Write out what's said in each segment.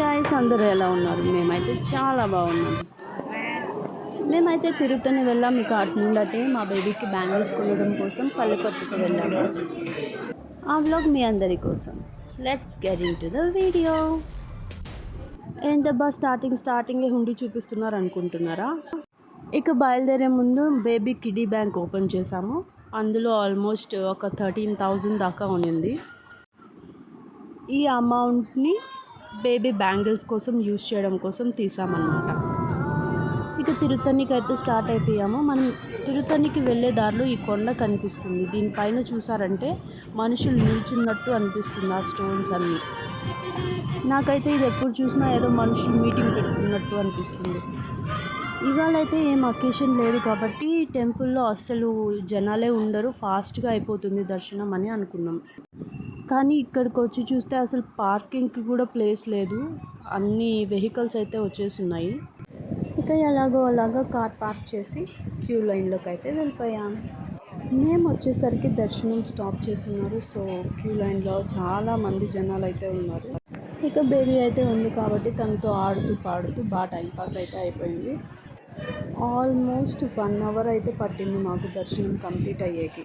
Guys అందరూ ఎలా ఉన్నారు? మేమైతే చాలా బాగున్నాం. మేమైతే తిరుగుతూనే వెళ్ళాం ఇక అటు నుండటే మా బేబీకి బ్యాంగిల్స్ కొనడం కోసం పల్లెపట్టుకు వెళ్ళాము. ఆ వ్లాగ్ మీ అందరి కోసం. Let's get into the video ఏంటబ్బా స్టార్టింగ్ స్టార్టింగే హుండి చూపిస్తున్నారు అనుకుంటున్నారా? ఇక బయలుదేరే ముందు బేబీ కిడీ బ్యాంక్ ఓపెన్ చేశాము. అందులో ఆల్మోస్ట్ ఒక థర్టీన్ థౌజండ్ దాకా ఉన్నింది. ఈ అమౌంట్ని బేబీ బ్యాంగిల్స్ కోసం యూజ్ చేయడం కోసం తీసామన్నమాట. ఇక తిరుత్తనికి అయితే స్టార్ట్ అయిపోయాము. మనం తిరుత్తనికి వెళ్ళే దారిలో ఈ కొండ కనిపిస్తుంది. దీనిపైన చూసారంటే మనుషులు నిల్చున్నట్టు అనిపిస్తుంది ఆ స్టోన్స్ అన్నీ. నాకైతే ఇది ఎప్పుడు చూసినా ఏదో మనుషులు మీటింగ్ పెట్టుకున్నట్టు అనిపిస్తుంది. ఇవాళ అయితే ఏం అకేషన్ లేదు కాబట్టి టెంపుల్లో అస్సలు జనాలే ఉండరు. ఫాస్ట్గా అయిపోతుంది దర్శనం అని అనుకున్నాం. కానీ ఇక్కడికి వచ్చి చూస్తే అసలు పార్కింగ్కి కూడా ప్లేస్ లేదు. అన్ని వెహికల్స్ అయితే వచ్చేస్తున్నాయి ఇక ఎలాగో అలాగో కార్ పార్క్ చేసి క్యూ లైన్లోకి అయితే వెళ్ళిపోయాం. మేము వచ్చేసరికి దర్శనం స్టాప్ చేస్తున్నారు. సో క్యూ లైన్లో చాలా మంది జనాలు అయితే ఉన్నారు. ఇక బేబీ అయితే ఉంది కాబట్టి తనతో ఆడుతూ పాడుతూ బాగా టైంపాస్ అయితే అయిపోయింది. ఆల్మోస్ట్ వన్ అవర్ అయితే పట్టింది మాకు దర్శనం కంప్లీట్ అయ్యేకి.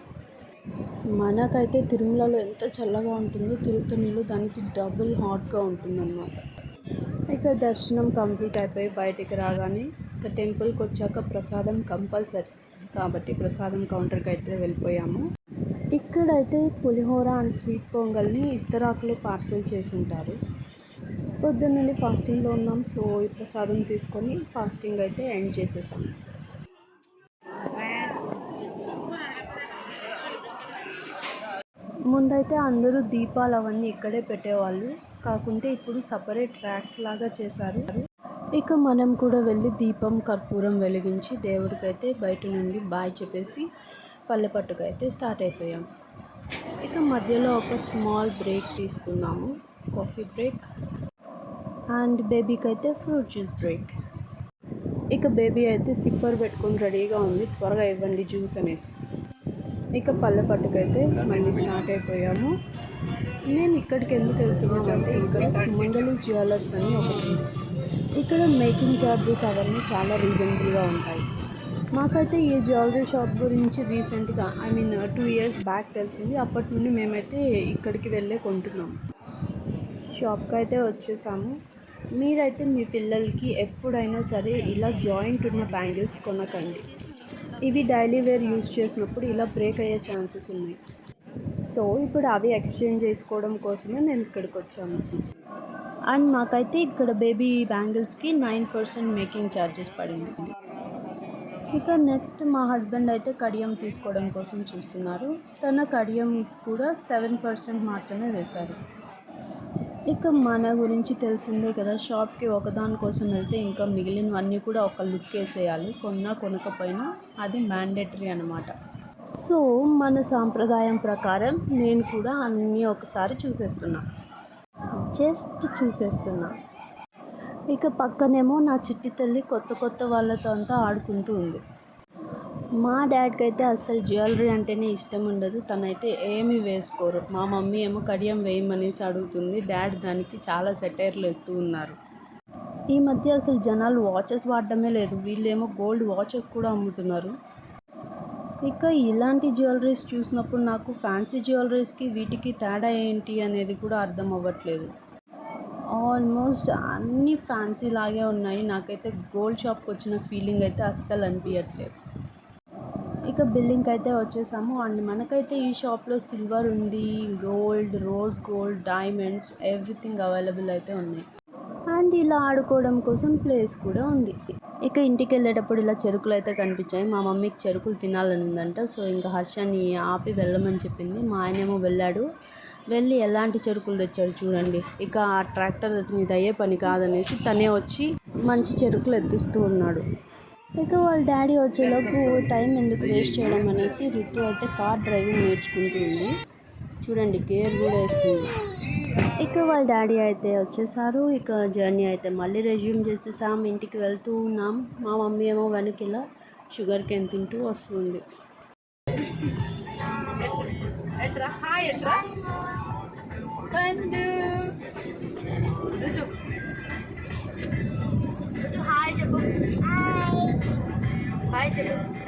మనకైతే తిరుమలలో ఎంత చల్లగా ఉంటుందో తిరుత్తణిలో దానికి డబుల్ హాట్గా ఉంటుందన్నమాట. ఇక దర్శనం కంప్లీట్ అయిపోయి బయటికి రాగానే ఇక టెంపుల్కి వచ్చాక ప్రసాదం కంపల్సరీ. కాబట్టి ప్రసాదం కౌంటర్కి అయితే వెళ్ళిపోయాము. ఇక్కడైతే పులిహోర అండ్ స్వీట్ పొంగల్ని ఇస్తరాకులు పార్సల్ చేసి ఉంటారు పొద్దున్న నుండి ఫాస్టింగ్లో ఉన్నాం. సో ఈ ప్రసాదం తీసుకొని ఫాస్టింగ్ అయితే ఎండ్ చేసేసాం ముందైతే అందరూ దీపాలు అవన్నీ ఇక్కడే పెట్టేవాళ్ళు. కాకుంటే ఇప్పుడు సపరేట్ ట్రాక్స్ లాగా చేశారు. ఇక మనం కూడా వెళ్ళి దీపం కర్పూరం వెలిగించి దేవుడికైతే బయట నుండి బాయ్ చెప్పేసి పల్లెపట్టుకు అయితే స్టార్ట్ అయిపోయాం. ఇక మధ్యలో ఒక స్మాల్ బ్రేక్ తీసుకున్నాము కాఫీ బ్రేక్. అండ్ బేబీకి అయితే ఫ్రూట్ జ్యూస్ బ్రేక్. ఇక బేబీ అయితే సిప్పర్ పెట్టుకొని రెడీగా ఉంది. త్వరగా ఇవ్వండి జ్యూస్ అనేసి. ఇక పల్లె పట్టుకైతే మళ్ళీ స్టార్ట్ అయిపోయాము. మేము ఇక్కడికి ఎందుకు వెళ్తున్నాం అంటే ఇక్కడ సుమంగళి జ్యువెలర్స్ అని ఒకటి ఇక్కడ మేకింగ్ ఛార్జెస్ అవన్నీ చాలా రీజనబుల్గా ఉంటాయి. మాకైతే ఈ జ్యువెలరీ షాప్ గురించి రీసెంట్గా I mean two years back తెలిసింది. అప్పటి నుండి మేమైతే ఇక్కడికి వెళ్ళే కొంటున్నాం. షాప్కి అయితే వచ్చేసాము. మీరైతే మీ పిల్లలకి ఎప్పుడైనా సరే ఇలా జాయింట్ ఉన్న బ్యాంగిల్స్ కొనకండి. ఇవి డైలీ వేర్ యూజ్ చేసినప్పుడు ఇలా బ్రేక్ అయ్యే ఛాన్సెస్ ఉన్నాయి. సో ఇప్పుడు అవి ఎక్స్చేంజ్ చేసుకోవడం కోసమే మేము ఇక్కడికి వచ్చాము. అండ్ మాకైతే ఇక్కడ బేబీ బ్యాంగిల్స్కి నైన్ పర్సెంట్ మేకింగ్ ఛార్జెస్ పడింది. ఇక నెక్స్ట్ మా హస్బెండ్ అయితే కడియం తీసుకోవడం కోసం చూస్తున్నారు. తన కడియం కూడా సెవెన్ పర్సెంట్ మాత్రమే వేశారు. ఇక మన గురించి తెలిసిందే కదా షాప్కి ఒకదాని కోసం వెళ్తే ఇంకా మిగిలినవన్నీ కూడా ఒక లుక్ వేసేయాలి. కొన్నా కొనకపోయినా అది మ్యాండేటరీ అనమాట సో మన సాంప్రదాయం ప్రకారం నేను కూడా అన్నీ ఒకసారి చూసేస్తున్నా. జస్ట్ చూసేస్తున్నా. ఇక పక్కనేమో నా చిట్టి తల్లి కొత్త కొత్త వాళ్ళతో అంతా ఆడుకుంటూ ఉంది. మా డాడ్కి అయితే అస్సలు జ్యువెలరీ అంటేనే ఇష్టం ఉండదు. తనైతే ఏమి వేసుకోరు. మా మమ్మీ ఏమో కడియం వేయమనేసి అడుగుతుంది. డాడ్ దానికి చాలా సెటైర్లు వేస్తూ ఉన్నారు. ఈ మధ్య అసలు జనాలు వాచెస్ వాడడమే లేదు. వీళ్ళేమో గోల్డ్ వాచెస్ కూడా అమ్ముతున్నారు. ఇక ఇలాంటి జ్యువెలరీస్ చూసినప్పుడు నాకు ఫ్యాన్సీ జ్యువెలరీస్కి వీటికి తేడా ఏంటి అనేది కూడా అర్థం అవ్వట్లేదు. ఆల్మోస్ట్ అన్నీ ఫ్యాన్సీ లాగే ఉన్నాయి. నాకైతే గోల్డ్ షాప్కి వచ్చిన ఫీలింగ్ అయితే అస్సలు అనిపించట్లేదు ఇక బిల్డింగ్ అయితే వచ్చేసాము. అండ్ మనకైతే ఈ షాప్లో సిల్వర్ ఉంది gold rose gold diamonds everything available అయితే ఉన్నాయి. అండ్ ఇలా ఆడుకోవడం కోసం ప్లేస్ కూడా ఉంది. ఇక ఇంటికి వెళ్ళేటప్పుడు ఇలా చెరుకులు అయితే కనిపించాయి. మా మమ్మీకి చెరుకులు తినాలని ఉందంట సో ఇంకా హర్షాన్ని ఆపి వెళ్ళమని చెప్పింది. మా ఆయనేమో వెళ్ళాడు. వెళ్ళి ఎలాంటి చెరుకులు తెచ్చాడు చూడండి. ఇక ఆ ట్రాక్టర్ ఇది అయ్యే పని కాదనేసి తనే వచ్చి మంచి చెరుకులు ఎత్తిస్తూ ఉన్నాడు. ఇక వాళ్ళ డాడీ వచ్చేలోపు టైం ఎందుకు వేస్ట్ చేయడం అనేసి రుతు అయితే కార్ డ్రైవింగ్ నేర్చుకుంటుంది. చూడండి గేర్ కూడా వేస్తుంది. ఇక వాళ్ళ డాడీ అయితే వచ్చేసారు. ఇక జర్నీ అయితే మళ్ళీ రెజ్యూమ్ చేసేసాం ఇంటికి వెళ్తూ ఉన్నాం. మా మమ్మీ ఏమో వెనక్కి ఇలా షుగర్ కేన్ తింటూ వస్తుంది. ఎట్రా? హాయ్ చెప్పు హాయ్ చెప్పు